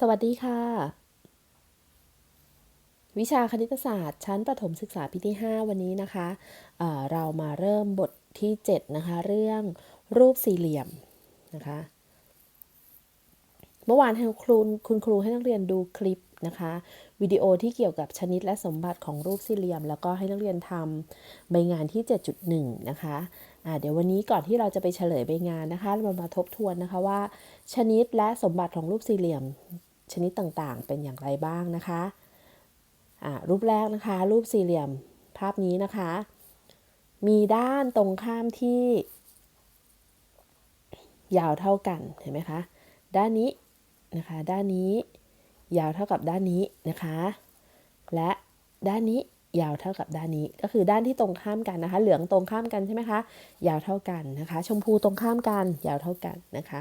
สวัสดีค่ะ วิชาคณิตศาสตร์ ชั้นประถมศึกษาปีที่ 5 วันนี้นะคะเเรามาเริ่มบทที่ 7 นะคะ เรื่องรูปสี่เหลี่ยมนะคะ เมื่อวานให้ครูคุณครูให้นักเรียนดูคลิปนะคะวิดีโอที่เกี่ยวกับชนิดและสมบัติของรูปสี่เหลี่ยม แล้วก็ให้นักเรียนทำใบงานที่ 7.1 นะคะอ่าเดี๋ยววันนี้ก่อนที่เราจะไปเฉลยใบงานนะคะ เรามาทบทวนนะคะว่า ชนิดและสมบัติของรูปสี่เหลี่ยม ชนิดต่างๆ เป็นอย่างไรบ้างนะคะอ่ารูปแรกนะคะ รูปสี่เหลี่ยมภาพนี้นะคะ มีด้านตรงข้ามที่ ยาวเท่ากันเห็นไหมคะ ด้านนี้นะคะ ด้านนี้ ยาวเท่ากับด้านนี้นะคะ และด้านนี้ยาวเท่ากับด้านนี้ก็คือด้านที่ตรงข้ามกันนะคะ เหลืองตรงข้ามกันใช่ไหมคะ ยาวเท่ากันนะคะ ชมพูตรงข้ามกัน ยาวเท่ากันนะคะ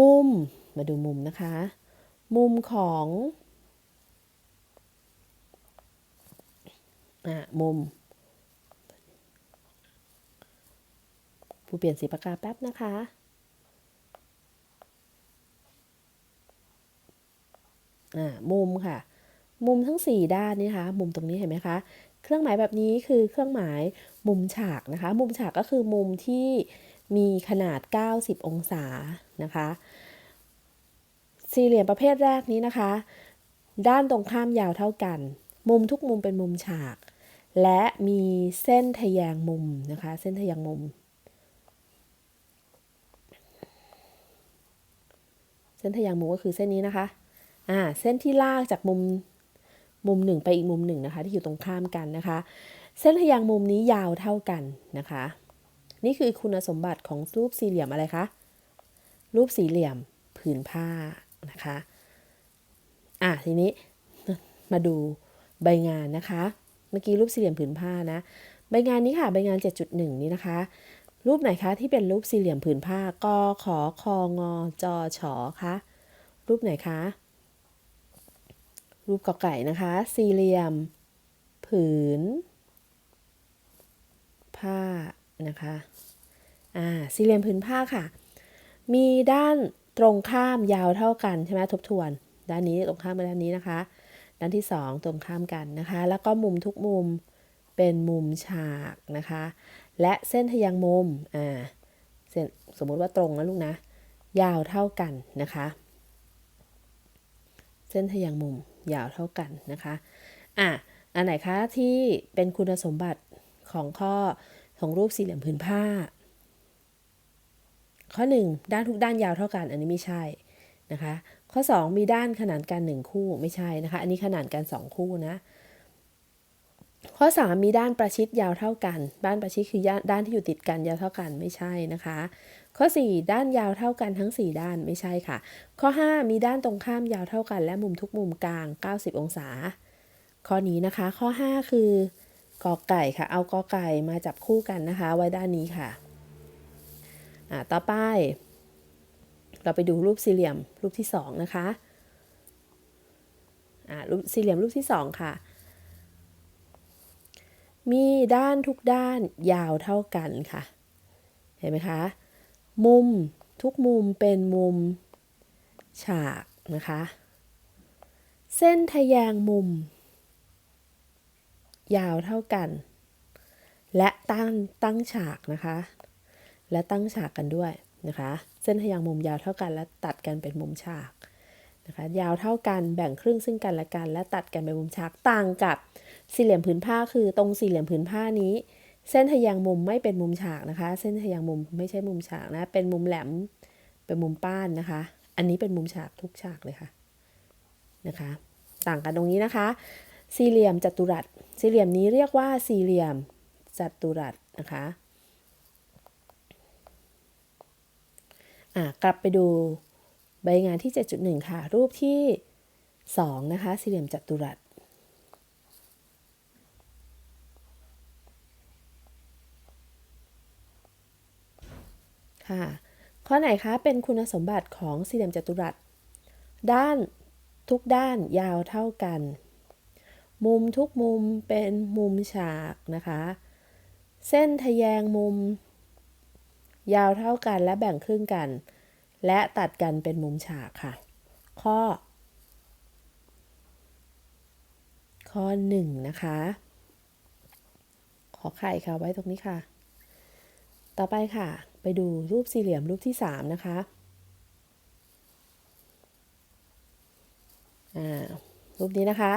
มุมมาดูมุมนะคะ มุมของอะมุมผู้เปลี่ยนสีปากกาแป๊บนะคะอ่ามุมค่ะ มุมทั้ง 4 ด้านนี่นะคะ มุมตรงนี้เห็นไหมคะ เครื่องหมายแบบนี้คือเครื่องหมายมุมฉากนะคะ มุมฉากก็คือมุมที่มีขนาด 90 องศานะคะ สี่เหลี่ยมประเภทแรกนี้นะคะ ด้านตรงข้ามยาวเท่ากัน มุมทุกมุมเป็นมุมฉาก และมีเส้นทะแยงมุมนะคะ เส้นทะแยงมุม เส้นทะแยงมุมก็คือเส้นนี้นะคะ อ่า เส้นที่ลากจากมุมมุมหนึ่งไปอีกมุมหนึ่งนะคะ ที่อยู่ตรงข้ามกันนะคะ เส้นทะแยงมุมนี้ยาวเท่ากันนะคะ นี่คือคุณสมบัติของรูปสี่เหลี่ยมอะไรคะ รูปสี่เหลี่ยมผืนผ้า นะคะ อะทีนี้มาดูใบงานนะคะ เมื่อกี้รูปสี่เหลี่ยมผืนผ้านะ ใบงานนี้ค่ะ ใบงาน 7.1 นี้นะคะ รูปไหนคะที่เป็นรูปสี่เหลี่ยมผืนผ้ากขอคองอจอฉอคะรูปไหนคะ รูปกอไก่นะคะ สี่เหลี่ยม ผืน ผ้านะคะ อ่า สี่เหลี่ยมผืนผ้าค่ะ มีด้าน ตรงข้ามยาวเท่ากันใช่ไหมทบทวน ด้านนี้ตรงข้ามกับด้านนี้นะคะ ด้านที่สองตรงข้ามกันนะคะ แล้วก็มุมทุกมุมเป็นมุมฉากนะคะ และเส้นทะแยงมุมอ่าเส้นสมมุติว่าตรงนะลูกนะ ยาวเท่ากันนะคะ เส้นทะแยงมุมยาวเท่ากันนะคะอะอันไหนคะที่เป็นคุณสมบัติของข้อของรูปสี่เหลี่ยมผืนผ้า ข้อ 1 ด้านทุกด้านยาวเท่ากัน อันนี้ไม่ใช่นะคะ ข้อ 2 มีด้านขนานกัน 1 คู่ไม่ใช่นะคะ อันนี้ขนานกัน 2 คู่นะ ข้อ 3 มีด้านประชิดยาวเท่ากัน ด้านประชิดคือด้านที่อยู่ติดกันยาวเท่ากันไม่ใช่นะคะ ข้อ 4 ด้านยาวเท่ากันทั้ง 4 ด้านไม่ใช่ค่ะ ข้อ 5 มีด้านตรงข้ามยาวเท่ากัน และมุมทุกมุมกลาง 90 องศา ข้อนี้นะคะ ข้อ 5 คือกอไก่ค่ะ เอากอไก่มาจับคู่กันนะคะ ไว้ด้านนี้ค่ะ อ่าต่อไป เราไปดูรูปสี่เหลี่ยมรูปที่สองนะคะอ่ารูปสี่เหลี่ยมรูปที่สองค่ะ มีด้านทุกด้านยาวเท่ากันค่ะ เห็นไหมคะ มุมทุกมุมเป็นมุมฉากนะคะ เส้นทะแยงมุม ยาวเท่ากัน และตั้งตั้งฉากนะคะ และตั้งฉากกันด้วยนะคะ เส้นทะแยงมุมยาวเท่ากันและตัดกันเป็นมุมฉากนะคะ ยาวเท่ากันแบ่งครึ่งซึ่งกันและกัน และตัดกันเป็นมุมฉากต่างกับสี่เหลี่ยมผืนผ้าคือตรงสี่เหลี่ยมผืนผ้านี้ เส้นทะแยงมุมไม่เป็นมุมฉากนะคะ เส้นทะแยงมุมไม่ใช่มุมฉากนะ เป็นมุมแหลม เป็นมุมป้านนะคะ อันนี้เป็นมุมฉากทุกฉากเลยค่ะนะคะ ต่างกันตรงนี้นะคะ สี่เหลี่ยมจัตุรัส สี่เหลี่ยมนี้เรียกว่าสี่เหลี่ยมจัตุรัสนะคะ อะ กลับไปดูใบงานที่ 7.1 ค่ะ รูปที่ 2 นะคะ สี่เหลี่ยมจัตุรัสค่ะข้อไหนคะเป็นคุณสมบัติของสี่เหลี่ยมจัตุรัส ด้านทุกด้านยาวเท่ากัน มุมทุกมุมเป็นมุมฉากนะคะ เส้นทะแยงมุม ยาวเท่ากันและแบ่งครึ่งกัน และตัดกันเป็นมุมฉากค่ะ ข้อ ข้อหนึ่งนะคะ ขอไข่ค่ะไว้ตรงนี้ค่ะ ต่อไปค่ะ ไปดูรูปสี่เหลี่ยมรูปที่สามนะคะอ่ารูปนี้นะคะ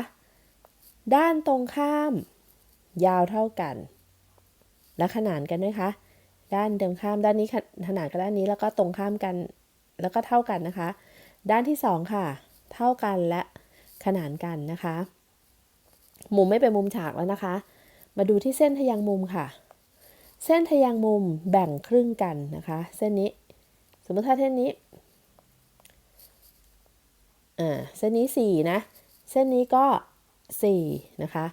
ด้านตรงข้ามยาวเท่ากัน และขนานกันด้วยคะ ด้านเดิมข้ามด้านนี้ขนาดกับด้านนี้แล้วก็ตรงข้ามกัน แล้วก็เท่ากันนะคะ ด้านที่สองค่ะ เท่ากันและขนานกันนะคะ มุมไม่เป็นมุมฉากแล้วนะคะ มาดูที่เส้นทะยังมุมค่ะ เส้นทะยังมุมแบ่งครึ่งกันนะคะ เส้นนี้ สมมติถ้าเส้นนี้อ่าเส้นนี้ 4 นะ เส้นนี้ก็ 4 นะคะ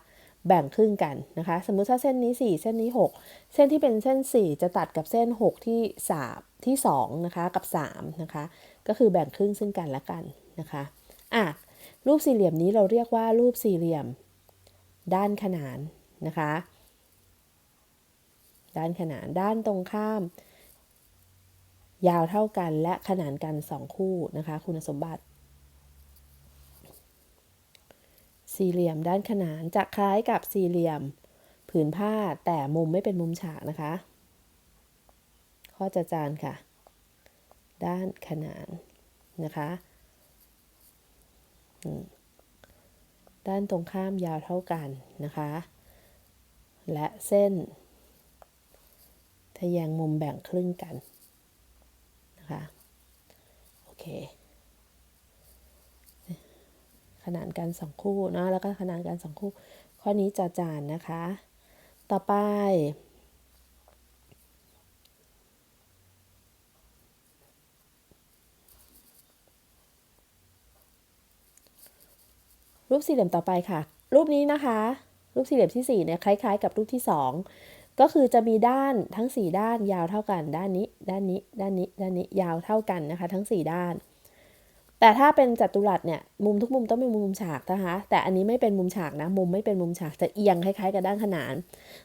แบ่งครึ่งกันนะคะ สมมุติถ้าเส้นนี้ 4 เส้นนี้ 6 เส้นที่เป็นเส้น 4 จะตัดกับเส้น 6 ที่3ที่2นะคะกับ3นะคะ ก็คือแบ่งครึ่งซึ่งกันและกันนะคะอะรูปสี่เหลี่ยมนี้เราเรียกว่ารูปสี่เหลี่ยม ด้านขนานนะคะ ด้านขนานด้านตรงข้าม ยาวเท่ากันและขนานกัน 2 คู่นะคะ คุณสมบัติ สี่เหลี่ยมด้านขนานจะคล้ายกับสี่เหลี่ยม ผืนผ้าแต่มุมไม่เป็นมุมฉากนะคะ ข้อจะจานค่ะ ด้านขนานนะคะด้านตรงข้ามยาวเท่ากันนะคะ และเส้น ทะแยงมุมแบ่งครึ่งกันนะคะ โอเค ขนานกันสองคู่นะแล้วก็ขนานกันสองคู่ ข้อนี้จอจานนะคะ ต่อไป รูปสี่เหลี่ยมต่อไปค่ะ รูปนี้นะคะ รูปสี่เหลี่ยมที่4เนี่ยคล้าย ๆ กับรูปที่ 2ก็คือจะมีด้านทั้ง 4 ด้านยาวเท่ากัน ด้านนี้ ด้านนี้ ด้านนี้ ด้านนี้ยาวเท่ากันนะคะ ทั้ง 4 ด้าน แต่ถ้าเป็นจัตุรัสเนี่ยมุมทุกมุมต้องเป็นมุมฉากนะคะ แต่อันนี้ไม่เป็นมุมฉากนะมุมไม่เป็นมุมฉากจะเอียงคล้ายๆกับด้านขนาน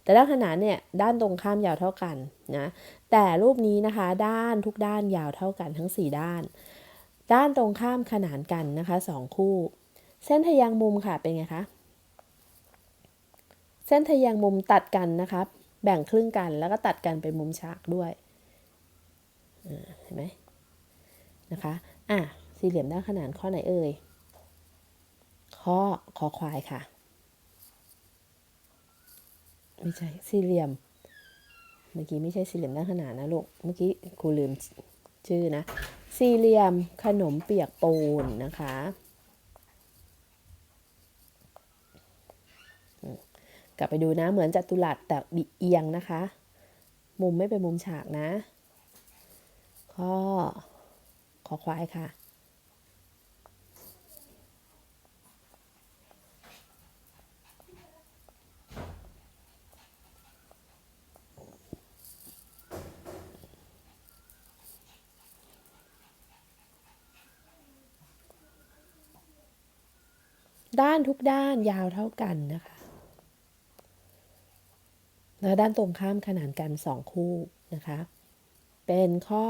แต่ด้านขนานเนี่ยด้านตรงข้ามยาวเท่ากันนะแต่รูปนี้นะคะ ด้านทุกด้านยาวเท่ากันทั้ง 4 ด้าน ด้านตรงข้ามขนานกันนะคะ 2 คู่ เส้นทะแยงมุมค่ะเป็นไงคะเส้นทะแยงมุมตัดกันนะคะแบ่งครึ่งกันแล้วก็ตัดกันเป็นมุมฉากด้วยเห็นไหมนะคะอะ สี่เหลี่ยมด้านขนานข้อไหนเอ่ย ข้อคอควายค่ะ ไม่ใช่สี่เหลี่ยม เมื่อกี้ไม่ใช่สี่เหลี่ยมด้านขนานนะลูก เมื่อกี้ครูลืมชื่อนะ สี่เหลี่ยมขนมเปียกปูนนะคะกลับไปดูนะเหมือนจัตุรัสแต่บิเอียงนะคะ มุมไม่เป็นมุมฉากนะ ข้อ ขอควายค่ะ ด้านทุกด้านยาวเท่ากันนะคะแล้วด้านตรงข้ามขนานกันสองคู่นะคะ เป็นข้อ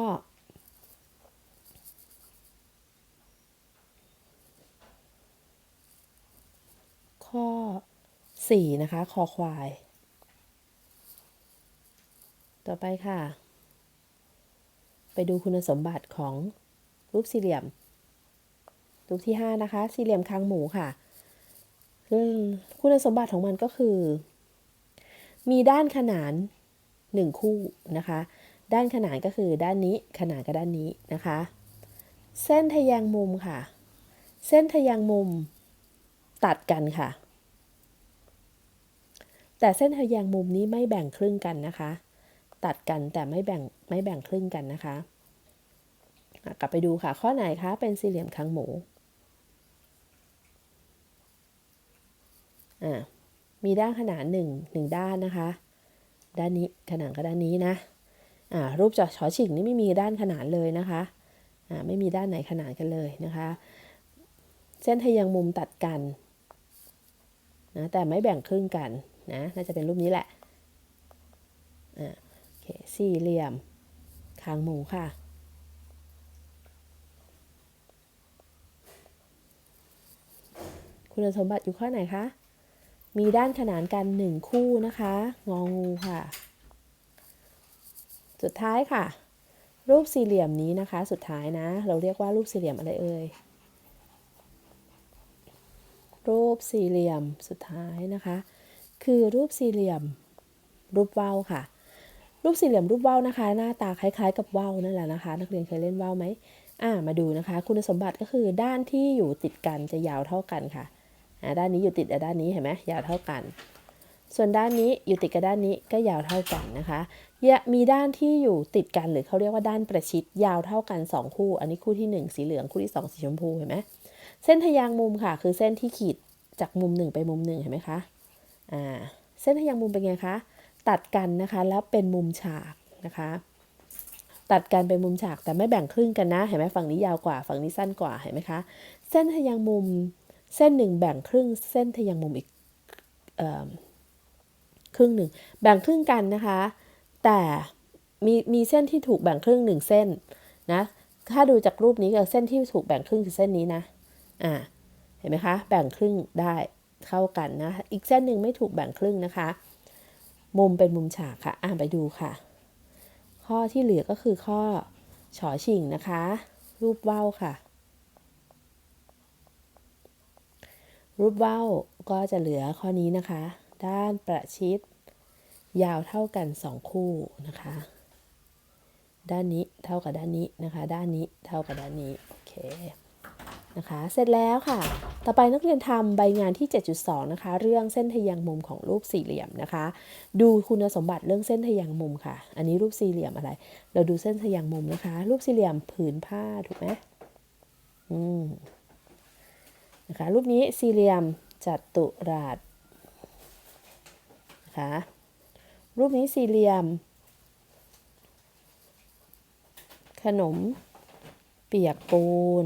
ข้อ 4 นะคะ คอควาย ต่อไปค่ะ ไปดูคุณสมบัติของรูปสี่เหลี่ยม รูปที่ 5 นะคะ สี่เหลี่ยมคางหมูค่ะ คุณสมบัติของมันก็คือ มีด้านขนาน 1 คู่นะคะ ด้านขนานก็คือด้านนี้ขนานกับด้านนี้นะคะ เส้นทะแยงมุมค่ะ เส้นทะแยงมุมตัดกันค่ะ แต่เส้นทะแยงมุมนี้ไม่แบ่งครึ่งกันนะคะ ตัดกันแต่ไม่แบ่งไม่แบ่งครึ่งกันนะคะ กลับไปดูค่ะข้อไหนคะเป็นสี่เหลี่ยมคางหมู อ่ามีด้านขนานหนึ่งหนึ่งด้านนะคะ ด้านนี้ขนานกับด้านนี้นะอ่ารูปจอชอฉิงนี่ไม่มีด้านขนานเลยนะคะอ่าไม่มีด้านไหนขนานกันเลยนะคะ เส้นทะแยงมุมตัดกันนะแต่ไม่แบ่งครึ่งกันนะน่าจะเป็นรูปนี้แหละอ่าโอเคสี่เหลี่ยมคางหมูค่ะคุณสมบัติอยู่ข้อไหนคะ มีด้านขนานกันหนึ่งคู่นะคะ งองูค่ะ สุดท้ายค่ะ รูปสี่เหลี่ยมนี้นะคะ สุดท้ายนะ เราเรียกว่ารูปสี่เหลี่ยมอะไรเอ่ย รูปสี่เหลี่ยมสุดท้ายนะคะ คือรูปสี่เหลี่ยมรูปว่าวค่ะ รูปสี่เหลี่ยมรูปว่าวนะคะ หน้าตาคล้ายๆ กับว่าวนั่นแหละนะคะ นักเรียนเคยเล่นว่าวไหมอ่ามาดูนะคะ คุณสมบัติก็คือด้านที่อยู่ติดกันจะยาวเท่ากันค่ะ ด้านนี้อยู่ติดกับด้านนี้เห็นไหมยาวเท่ากัน ส่วนด้านนี้อยู่ติดกับด้านนี้ก็ยาวเท่ากันนะคะมีด้านที่อยู่ติดกันหรือเขาเรียกว่าด้านประชิดยาวเท่ากัน 2 คู่ อันนี้คู่ที่ 1 สีเหลืองคู่ที่ 2 สีชมพูเห็นไหมเส้นทะยางมุมค่ะ คือเส้นที่ขีดจากมุม1ไปมุม1เห็นไหมคะอ่าเส้นทะยางมุมเป็นไงคะตัดกันนะคะแล้วเป็นมุมฉากนะคะ ตัดกันเป็นมุมฉากแต่ไม่แบ่งครึ่งกันนะ เห็นไหมฝั่งนี้ยาวกว่าฝั่งนี้สั้นกว่าเห็นไหมคะ เส้นทะยางมุม เส้นหนึ่งแบ่งครึ่งเส้นทะยางมุมอีกครึ่งหนึ่งแบ่งครึ่งกันนะคะ แต่มีมีเส้นที่ถูกแบ่งครึ่งหนึ่งเส้นนะถ้าดูจากรูปนี้กับเส้นที่ถูกแบ่งครึ่งคือเส้นนี้นะอ่าเห็นไหมคะแบ่งครึ่งได้เข้ากันนะอีกเส้นหนึ่งไม่ถูกแบ่งครึ่งนะคะ มุมเป็นมุมฉากค่ะอ่านไปดูค่ะ ข้อที่เหลือก็คือข้อฉอชิงนะคะ รูปว่าวค่ะ รูปว่าวก็จะเหลือข้อนี้นะคะ ด้านประชิด ยาวเท่ากัน 2 คู่นะคะ ด้านนี้เท่ากับด้านนี้นะคะ ด้านนี้เท่ากับด้านนี้โอเคนะคะ เสร็จแล้วค่ะ ต่อไปนักเรียนทำใบงานที่ 7.2 นะคะ เรื่องเส้นทะแยงมุมของรูปสี่เหลี่ยมนะคะ ดูคุณสมบัติเรื่องเส้นทะแยงมุมค่ะ อันนี้รูปสี่เหลี่ยมอะไร เราดูเส้นทะแยงมุมนะคะ รูปสี่เหลี่ยมผืนผ้าถูกไหมอืม นะคะรูปนี้สี่เหลี่ยมจัตุรัสนะคะรูปนี้สี่เหลี่ยม ขนมเปียกปูน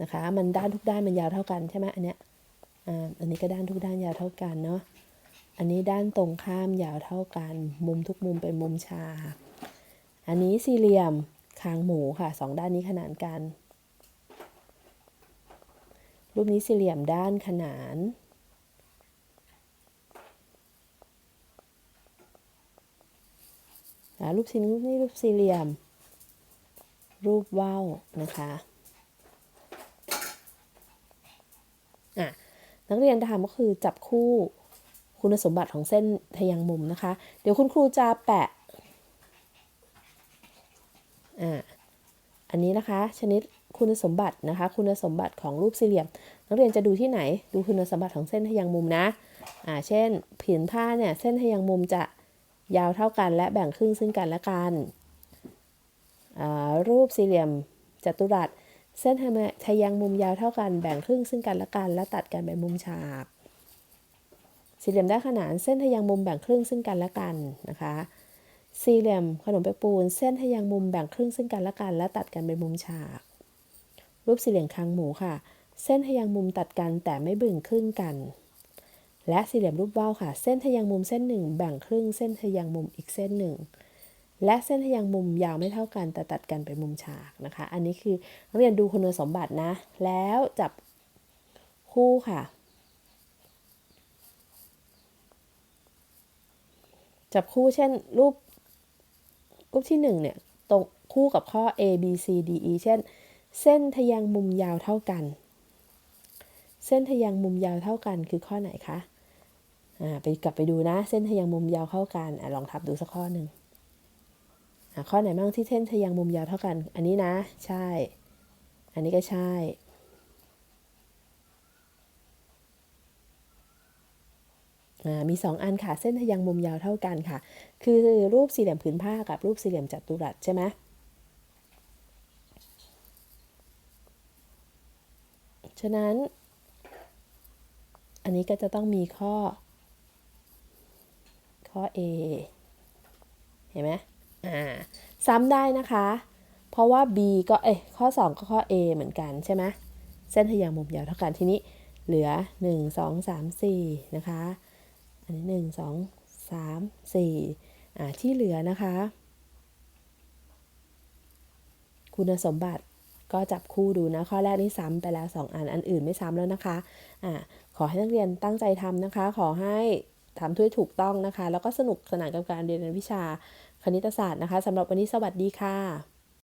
นะคะมันด้านทุกด้านมันยาวเท่ากันใช่ไหมอันเนี้ยอันนี้ก็ด้านทุกด้านยาวเท่ากันเนาะอันนี้ด้านตรงข้ามยาวเท่ากัน มุมทุกมุมเป็นมุมฉากอันนี้สี่เหลี่ยมคางหมูค่ะสองด้านนี้ขนานกัน รูปนี้สี่เหลี่ยมด้านขนาน รูปสี่รูปนี้รูปสี่เหลี่ยม รูปว่าวนะคะอะนักเรียนทำก็คือจับคู่คุณสมบัติของเส้นทะยังมุมนะคะ เดี๋ยวคุณครูจะแปะ อ่า อันนี้นะคะ ชนิด คุณสมบัตินะคะ คุณสมบัติของรูปสี่เหลี่ยม นักเรียนจะดูที่ไหน ดูคุณสมบัติของเส้นทะยังมุมนะอ่าเช่นผืนผ้าเนี่ยเส้นทะยังมุมจะยาวเท่ากัน และแบ่งครึ่งซึ่งกันและกันรูปสี่เหลี่ยมจัตุรัสเส้นทะยังมุมยาวเท่ากันแบ่งครึ่งซึ่งกันและกัน และตัดกันเป็นมุมฉาก สี่เหลี่ยมด้านขนานเส้นทะยังมุมแบ่งครึ่งซึ่งกันและกันนะคะ สี่เหลี่ยมขนมเปียกปูน เส้นทะยังมุมแบ่งครึ่งซึ่งกันและกัน และตัดกันเป็นมุมฉาก รูปสี่เหลี่ยมคางหมูค่ะ เส้นทะยังมุมตัดกันแต่ไม่บึงครึ่งกัน และสี่เหลี่ยมรูปว่าวค่ะ เส้นทะยังมุมเส้นหนึ่งแบ่งครึ่ง เส้นทะยังมุมอีกเส้นหนึ่ง และเส้นทะยังมุมยาวไม่เท่ากัน แต่ตัดกันเป็นมุมฉากนะคะ อันนี้คือนักเรียนดูคุณสมบัตินะ แล้วจับคู่ค่ะจับคู่เช่นรูปรูปที่1เนี่ยตรงคู่กับข้อ A B C D E เช่น เส้นทะยังมุมยาวเท่ากัน เส้นทะยังมุมยาวเท่ากันคือข้อไหนคะอ่าไปกลับไปดูนะ เส้นทะยังมุมยาวเข้ากันอ่าลองทับดูสักข้อหนึ่งอ่าข้อไหนบ้างที่เส้นทะยังมุมยาวเท่ากัน อันนี้นะ ใช่ อันนี้ก็ใช่มีสองอันค่ะ เส้นทะยังมุมยาวเท่ากันค่ะ คือรูปสี่เหลี่ยมผืนผ้ากับรูปสี่เหลี่ยมจัตุรัสใช่ไหม ฉะนั้น อันนี้ก็จะต้องมีข้อ ข้อ A เห็นไหมอ่า ซ้ำได้นะคะ เพราะว่า B ก็ เอ้ข้อ 2 ก็ข้อ A เหมือนกันใช่ไหมเส้นทะยางมุมยาวเท่ากันทีนี้เหลือ 1 2 3 4 นะคะ อันนี้ 1 2 3 4อ่าที่เหลือนะคะ คุณสมบัติ ก็จับคู่ดูนะข้อแรกนี่ซ้ำไปแล้ว 2 อัน อันอื่นไม่ซ้ำแล้วนะคะอ่าขอให้นักเรียนตั้งใจทำนะคะ ขอให้ทำด้วยถูกต้องนะคะ แล้วก็สนุกสนานกับการเรียนวิชาคณิตศาสตร์นะคะสำหรับวันนี้สวัสดีค่ะ